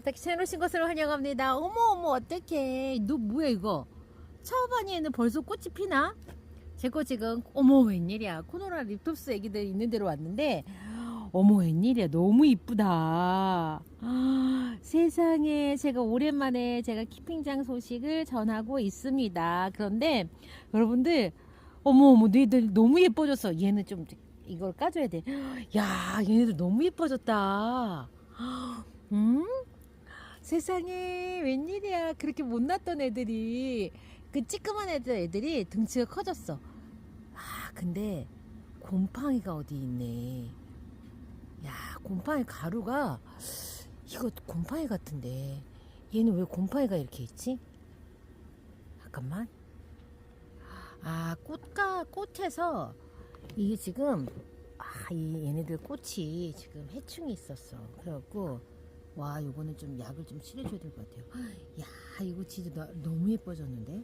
부탁 채널 오신 것을 환영합니다. 어머 어머 어떡해. 너 뭐야 이거. 차오바니에는 벌써 꽃이 피나? 제 거 지금 어머 웬일이야. 코노라 립톱스 애기들 있는 데로 왔는데 어머 웬일이야. 너무 이쁘다. 아, 세상에 제가 오랜만에 제가 키핑장 소식을 전하고 있습니다. 그런데 여러분들 어머 어머 너희들 너무 예뻐졌어. 얘는 좀 이걸 까줘야 돼. 야 얘네들 너무 예뻐졌다. 음? 세상에 웬일이야. 그렇게 못났던 애들이 그 찌끄만 애들 애들이 등치가 커졌어. 아 근데 곰팡이가 어디 있네. 야 곰팡이 가루가 이거 곰팡이 같은데. 얘는 왜 곰팡이가 이렇게 있지? 잠깐만. 아 꽃가 꽃에서 이게 지금 아, 이 얘네들 꽃이 지금 해충이 있었어. 그래갖고 와, 요거는 좀 약을 좀 칠해줘야 될 것 같아요. 야, 이거 진짜 나, 너무 예뻐졌는데?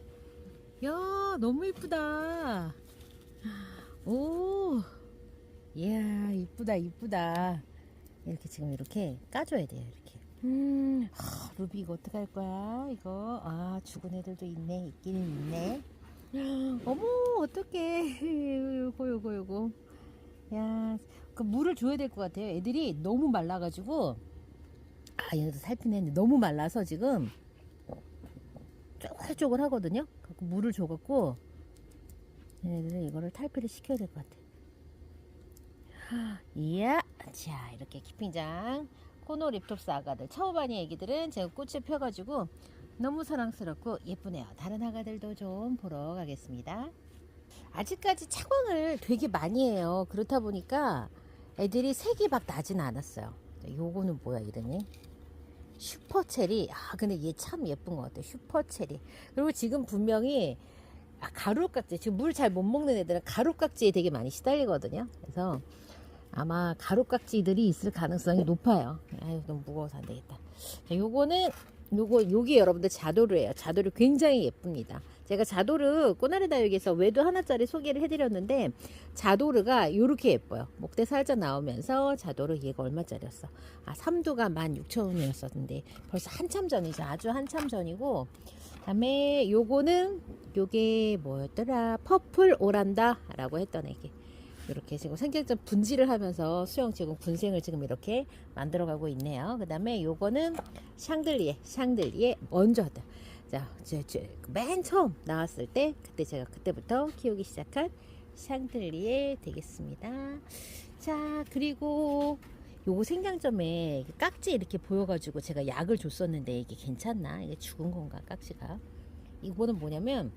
야, 너무 예쁘다. 오, 이야, 이쁘다, 이쁘다. 이렇게 지금 이렇게 까줘야 돼요, 이렇게. 음, 아, 루비 이거 어떡할 거야? 이거 아 죽은 애들도 있네, 있기는 있네. 어머, 어떡해. 요거, 요거, 요거. 야, 그 물을 줘야 될 것 같아요. 애들이 너무 말라가지고 아 얘네도 살핀 했는데 너무 말라서 지금 쪼글쪼글 하거든요. 그래서 물을 줘갖고 얘네들은 이거를 탈피를 시켜야 될 것 같아. 이야, 자 이렇게 키핑장 코노 립톱스 아가들 차오바니 애기들은 제가 꽃을 펴가지고 너무 사랑스럽고 예쁘네요. 다른 아가들도 좀 보러 가겠습니다. 아직까지 차광을 되게 많이 해요. 그렇다 보니까 애들이 색이 막 나진 않았어요. 요거는 뭐야 이름이? 슈퍼체리. 아 근데 얘 참 예쁜 것 같아. 슈퍼체리. 그리고 지금 분명히 아, 가루깍지. 지금 물 잘 못 먹는 애들은 가루깍지에 되게 많이 시달리거든요. 그래서 아마 가루깍지들이 있을 가능성이 높아요. 아유 너무 무거워서 안 되겠다. 자, 요거는 요거 요게 여러분들 자도르예요. 자도르 굉장히 예쁩니다. 제가 자도르 꼬나리 다육에서 외도 하나짜리 소개를 해드렸는데 자도르가 요렇게 예뻐요. 목대 살짝 나오면서 자도르 얘가 얼마짜리였어? 아 3두가 16,000원이었었는데 벌써 한참 전이죠. 아주 한참 전이고 그다음에 요거는 요게 뭐였더라? 퍼플 오란다 라고 했던 애기. 이렇게 지금 생경점 분지를 하면서 수영 지금 군생을 지금 이렇게 만들어가고 있네요. 그 다음에 요거는 샹들리에, 샹들리에 먼저 하다. 자, 저, 저, 맨 처음 나왔을 때, 그때 제가 그때부터 키우기 시작한 샹들리에 되겠습니다. 자, 그리고 요거 생강점에 깍지 이렇게 보여가지고 제가 약을 줬었는데 이게 괜찮나? 이게 죽은 건가, 깍지가? 이거는 뭐냐면,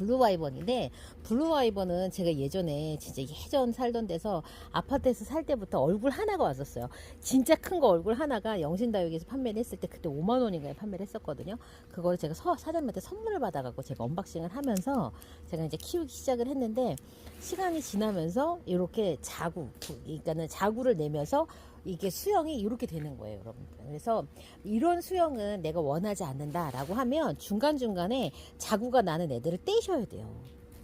블루와이번인데 블루와이번은 제가 예전에 진짜 예전 살던 데서 아파트에서 살 때부터 얼굴 하나가 왔었어요. 진짜 큰 거 얼굴 하나가 영신다육에서 판매를 했을 때 그때 5만 원인가에 판매를 했었거든요. 그거를 제가 서, 사장님한테 선물을 받아갖고 제가 언박싱을 하면서 제가 이제 키우기 시작을 했는데 시간이 지나면서 이렇게 자구, 그러니까는 자구를 내면서 이게 수영이 이렇게 되는 거예요, 여러분. 그래서 이런 수영은 내가 원하지 않는다라고 하면 중간중간에 자구가 나는 애들을 떼셔야 돼요.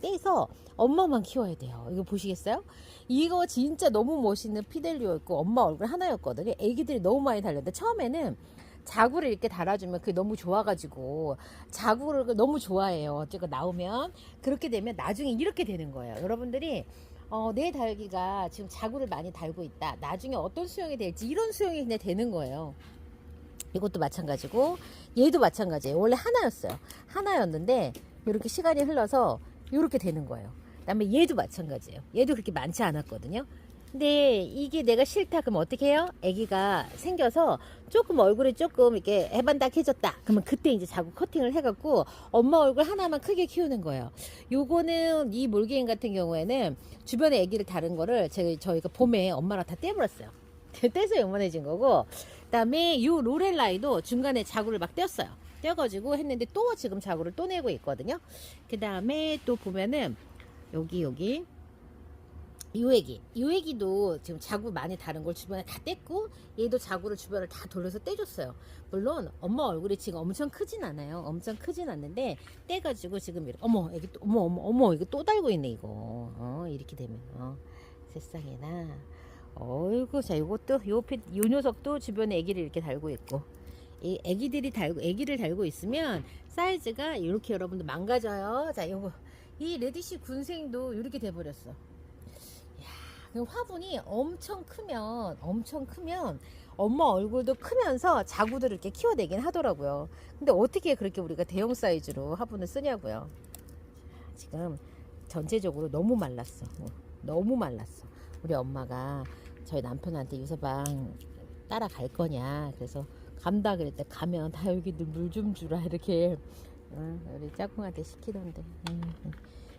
떼서 엄마만 키워야 돼요. 이거 보시겠어요? 이거 진짜 너무 멋있는 피델리오였고 엄마 얼굴 하나였거든요. 애기들이 너무 많이 달렸는데 처음에는 자구를 이렇게 달아주면 그게 너무 좋아가지고 자구를 너무 좋아해요. 어쨌건 나오면 그렇게 되면 나중에 이렇게 되는 거예요. 여러분들이 어, 내 달기가 지금 자구를 많이 달고 있다. 나중에 어떤 수영이 될지 이런 수영이 그냥 되는 거예요. 이것도 마찬가지고 얘도 마찬가지예요. 원래 하나였어요. 하나였는데 이렇게 시간이 흘러서 이렇게 되는 거예요. 그다음에 얘도 마찬가지예요. 얘도 그렇게 많지 않았거든요. 근데 이게 내가 싫다 그러면 어떻게 해요? 아기가 생겨서 조금 얼굴이 조금 이렇게 해반닥해졌다. 그러면 그때 이제 자꾸 커팅을 해갖고 엄마 얼굴 하나만 크게 키우는 거예요. 요거는 이 몰개인 같은 경우에는 주변에 아기를 다른 거를 저희가 봄에 엄마랑 다 떼버렸어요. 떼서 요만해진 거고 그다음에 요 로렐라이도 중간에 자구를 막 떼었어요. 떼어가지고 했는데 또 지금 자구를 또 내고 있거든요. 그 다음에 또 보면은 여기 여기 요 애기. 요 애기도 지금 자구 많이 다른 걸 주변에 다 뗐고 얘도 자구를 주변을 다 돌려서 떼줬어요. 물론 엄마 얼굴이 지금 엄청 크진 않아요. 엄청 크진 않는데 떼가지고 지금 이렇게 어머 애기 또 어머 어머 어머 이거 또 달고 있네 이거. 어 이렇게 되면 어. 세상에나. 어이구 자 요것도 요, 피- 요 녀석도 주변에 애기를 이렇게 달고 있고. 이 애기들이 달고 애기를 달고 있으면 사이즈가 이렇게 여러분들 망가져요. 자 요거. 이 레디시 군생도 이렇게 돼버렸어. 야, 그 화분이 엄청 크면 엄청 크면 엄마 얼굴도 크면서 자구들을 이렇게 키워내긴 하더라고요. 근데 어떻게 그렇게 우리가 대형 사이즈로 화분을 쓰냐고요? 지금 전체적으로 너무 말랐어. 어, 너무 말랐어. 우리 엄마가 저희 남편한테 유서방 따라갈 거냐. 그래서 간다 그랬대 가면 다 여기들 물 좀 주라. 이렇게 응, 우리 짝꿍한테 시키던데. 응, 응.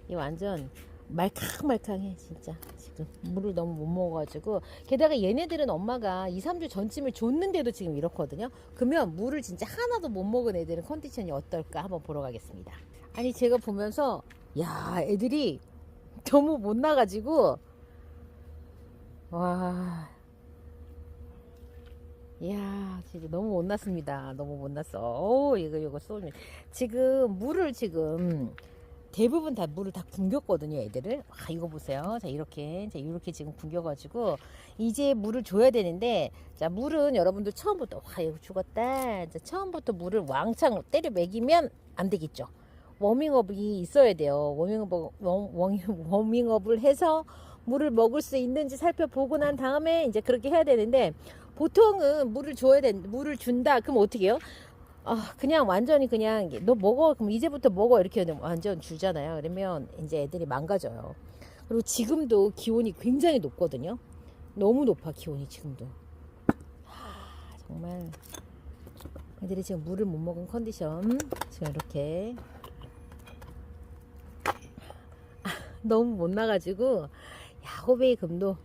이 완전 말캉말캉해 진짜. 지금 물을 너무 못 먹어가지고. 게다가 얘네들은 엄마가 2, 3주 전쯤을 줬는데도 지금 이렇거든요. 그러면 물을 진짜 하나도 못 먹은 애들은 컨디션이 어떨까 한번 보러 가겠습니다. 아니 제가 보면서 야 애들이 너무 못 나가지고. 와. 이야 진짜 너무 못 났습니다. 너무 못 났어. 어 이거 이거 쏘면 지금 물을 지금 대부분 다 물을 다 굶겼거든요 애들을. 아 이거 보세요. 자 이렇게 자 이렇게 지금 굶겨가지고 이제 물을 줘야 되는데 자 물은 여러분들 처음부터 와 이거 죽었다. 자, 처음부터 물을 왕창 때려 먹이면 안 되겠죠. 워밍업이 있어야 돼요. 워밍업 워밍업을 해서 물을 먹을 수 있는지 살펴보고 난 다음에 이제 그렇게 해야 되는데 보통은 물을 줘야 된 물을 준다. 그럼 어떻게 해요? 아 그냥 완전히 그냥 너 먹어. 그럼 이제부터 먹어. 이렇게 완전 주잖아요. 그러면 이제 애들이 망가져요. 그리고 지금도 기온이 굉장히 높거든요. 너무 높아 기온이 지금도. 하, 정말. 애들이 지금 물을 못 먹은 컨디션. 지금 이렇게. 아, 너무 못 나가지고. 야 호베이 금도.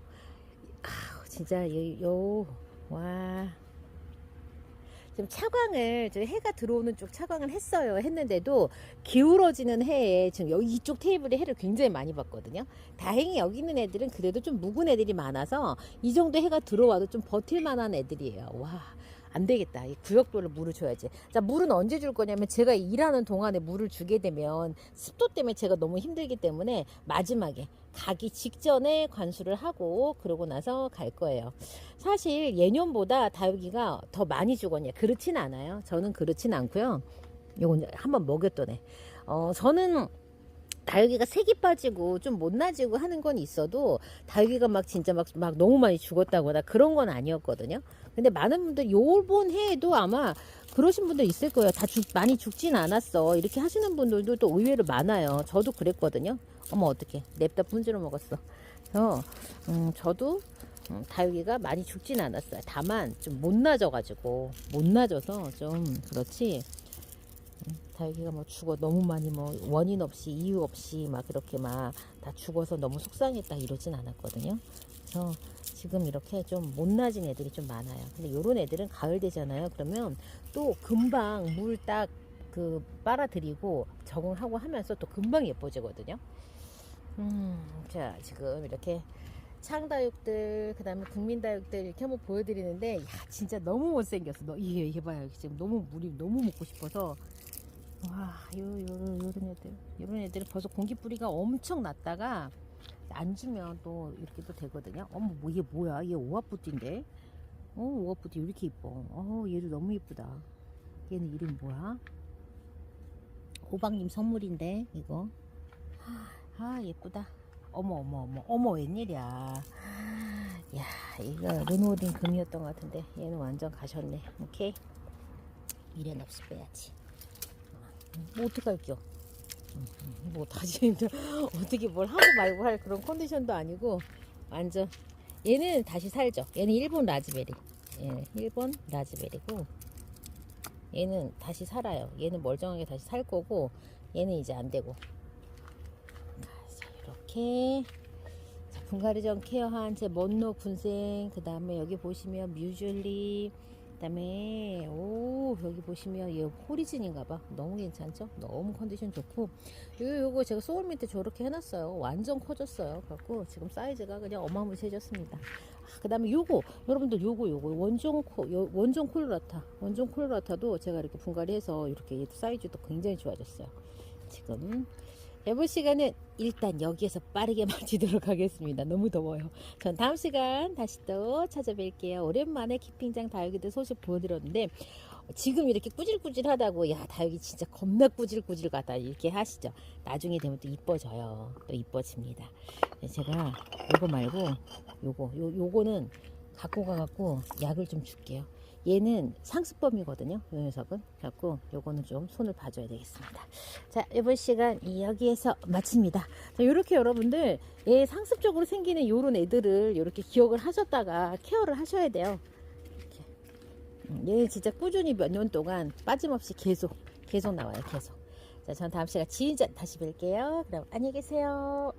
아 진짜 요와 지금 차광을 저 해가 들어오는 쪽 차광을 했어요. 했는데도 기울어지는 해에 지금 여기 이쪽 테이블에 해를 굉장히 많이 봤거든요. 다행히 여기 있는 애들은 그래도 좀 묵은 애들이 많아서 이 정도 해가 들어와도 좀 버틸 만한 애들이에요. 와 안 되겠다. 이 구역별로 물을 줘야지. 자, 물은 언제 줄 거냐면 제가 일하는 동안에 물을 주게 되면 습도 때문에 제가 너무 힘들기 때문에 마지막에 가기 직전에 관수를 하고 그러고 나서 갈 거예요. 사실 예년보다 다육이가 더 많이 죽었냐? 그렇진 않아요. 저는 그렇진 않고요. 요건 한번 먹였더네. 어, 저는 다육이가 색이 빠지고 좀 못나지고 하는 건 있어도 다육이가 막 진짜 막, 막 너무 많이 죽었다거나 그런 건 아니었거든요. 근데 많은 분들 요번 해에도 아마 그러신 분들 있을 거예요. 다 죽, 많이 죽진 않았어. 이렇게 하시는 분들도 또 의외로 많아요. 저도 그랬거든요. 어머 어떡해. 냅다 분지로 먹었어. 그래서 음, 저도 음, 다육이가 많이 죽진 않았어요. 다만 좀 못나져가지고 못나져서 좀 그렇지. 음, 다육이가 뭐 죽어 너무 많이 뭐 원인 없이 이유 없이 막 그렇게 막 다 죽어서 너무 속상했다 이러진 않았거든요. 그래서 지금 이렇게 좀 못나진 애들이 좀 많아요. 근데 요런 애들은 가을 되잖아요. 그러면 또 금방 물 딱 그 빨아들이고 적응하고 하면서 또 금방 예뻐지거든요. 음, 자 지금 이렇게 창다육들 그 다음에 국민다육들 이렇게 한번 보여드리는데 야 진짜 너무 못생겼어. 너 이게 이게 봐요. 지금 너무 물이 너무 먹고 싶어서 와, 요, 요, 요런 애들. 요런 애들은 벌써 공기 뿌리가 엄청 났다가 안 주면 또 이렇게 또 되거든요. 어머, 뭐, 얘 뭐야? 얘 오합부띠인데? 어, 왜 이렇게 이뻐? 어, 얘도 너무 이쁘다. 얘는 이름 뭐야? 호박님 선물인데, 이거. 아, 예쁘다. 어머, 어머, 어머, 어머, 웬일이야. 야, 이거 르노딘 금이었던 것 같은데, 얘는 완전 가셨네. 오케이. 미련 없이 빼야지. 뭐 어떡할게요. 뭐 다시 어떻게 뭘 하고 말고 할 그런 컨디션도 아니고 완전 얘는 다시 살죠. 얘는 일본 라즈베리. 예, 일본 라즈베리고 얘는 다시 살아요. 얘는 멀쩡하게 다시 살 거고 얘는 이제 안 되고. 자, 이렇게 자, 분갈이전 케어한 제 먼노 군생 그 다음에 여기 보시면 뮤즐리 그다음에 오 여기 보시면 얘 호리진인가봐. 너무 괜찮죠? 너무 컨디션 좋고. 요 요거 제가 소울민트 저렇게 해놨어요. 완전 커졌어요. 그래갖고 지금 사이즈가 그냥 어마무시해졌습니다. 아, 그다음에 요거. 여러분들 요거 요거. 원종 코 요, 원종 콜로라타. 원종 콜로라타도 제가 이렇게 분갈이해서 이렇게 사이즈도 굉장히 좋아졌어요. 지금 이번 시간은 일단 여기에서 빠르게 마치도록 하겠습니다. 너무 더워요. 전 다음 시간 다시 또 찾아뵐게요. 오랜만에 키핑장 다육이들 소식 보여드렸는데 지금 이렇게 꾸질꾸질하다고 야 다육이 진짜 겁나 꾸질꾸질 같다 이렇게 하시죠. 나중에 되면 또 이뻐져요. 또 이뻐집니다. 네, 제가 요거 말고 요거 요, 요거는 갖고 가갖고 약을 좀 줄게요. 얘는 상습범이거든요. 요 녀석은. 갖고 요거는 좀 손을 봐줘야 되겠습니다. 자, 이번 시간 여기에서 마칩니다. 자, 요렇게 여러분들 얘 상습적으로 생기는 요런 애들을 요렇게 기억을 하셨다가 케어를 하셔야 돼요. 음, 얘는 진짜 꾸준히 몇 년 동안 빠짐없이 계속 계속 나와요. 계속. 자, 전 다음 시간 진짜 다시 뵐게요. 그럼 안녕히 계세요.